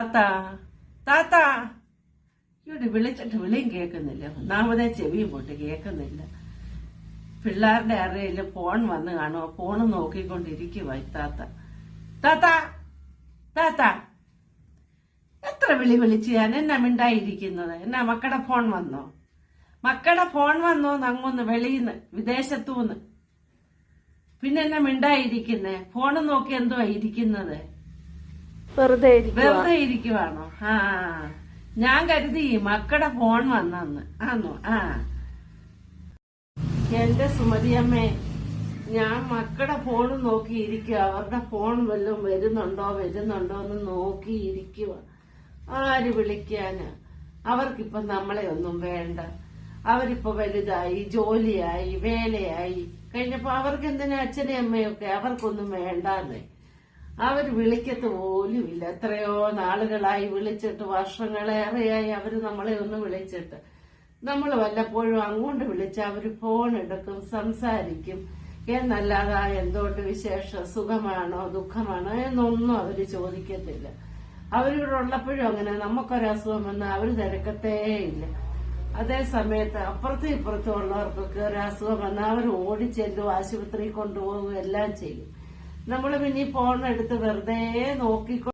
താത്ത താത്ത. ഇവിടെ വിളിച്ചിട്ട് വിളിയും കേൾക്കുന്നില്ല. ഒന്നാമതേ ചെവിയും പൊട്ടി കേൾക്കുന്നില്ല. പിള്ളേരുടെ അറിയില്ല ഫോൺ വന്ന് കാണുമോ ഫോൺ നോക്കിക്കൊണ്ടിരിക്കുവാ താത്ത. താത്ത താത്ത. എത്ര വിളി വിളിച്ച് ഞാൻ എന്നാ മിണ്ടായിരിക്കുന്നത്? എന്നാ മക്കളുടെ ഫോൺ വന്നോ? മക്കളുടെ ഫോൺ വന്നോ അങ്ങൊന്ന് വെളിയിന്ന് വിദേശത്തുനിന്ന് പിന്നെ എന്നാ മിണ്ടായിരിക്കുന്നേ? ഫോണ് നോക്കി എന്തുവാ ഇരിക്കുന്നത്? വെറുതെ വെറുതെ ഇരിക്കുവാണോ? ആ ഞാൻ കരുതി മക്കളുടെ ഫോൺ വന്നെന്ന്. ആന്നോ? ആ. എന്റെ സുമതിയമ്മേ ഞാൻ മക്കളുടെ ഫോൺ നോക്കി ഇരിക്കുക അവരുടെ ഫോൺ വല്ലതും വരുന്നുണ്ടോ വരുന്നുണ്ടോ എന്ന് നോക്കി ഇരിക്കുക ആര് വിളിക്കാന്? അവർക്കിപ്പൊ നമ്മളെ ഒന്നും വേണ്ട. അവരിപ്പോ വലുതായി ജോലിയായി വേലയായി. കഴിഞ്ഞപ്പോ അവർക്ക് എന്തിനാ അച്ഛനെയും അമ്മയൊക്കെ? അവർക്കൊന്നും വേണ്ടാന്നേ. അവർ വിളിക്കത്ത് പോലും ഇല്ല എത്രയോ നാളുകളായി വിളിച്ചിട്ട് വർഷങ്ങളേറെയായി അവർ നമ്മളെ ഒന്ന് വിളിച്ചിട്ട്. നമ്മൾ വല്ലപ്പോഴും അങ്ങോട്ട് വിളിച്ച് അവർ ഫോൺ എടുക്കും സംസാരിക്കും. എന്നല്ലാതെ എന്തുകൊണ്ട് വിശേഷ? സുഖമാണോ? ദുഃഖമാണോ? എന്നൊന്നും അവർ ചോദിക്കത്തില്ല. അവരിവിടെ ഉള്ളപ്പോഴും അങ്ങനെ. നമുക്കൊരസുഖം വന്നാൽ അവർ തിരക്കത്തേ ഇല്ല. അതേ സമയത്ത് അപ്പുറത്തും ഇപ്പുറത്തും ഉള്ളവർക്കൊക്കെ ഒരു അസുഖം വന്നാൽ അവർ ഓടിച്ചെല്ലും ആശുപത്രിയിൽ കൊണ്ടുപോകും എല്ലാം ചെയ്യും. നമ്മൾ പിന്നെ ഈ ഫോൺ എടുത്ത് വെറുതെ നോക്കിക്കൊണ്ട്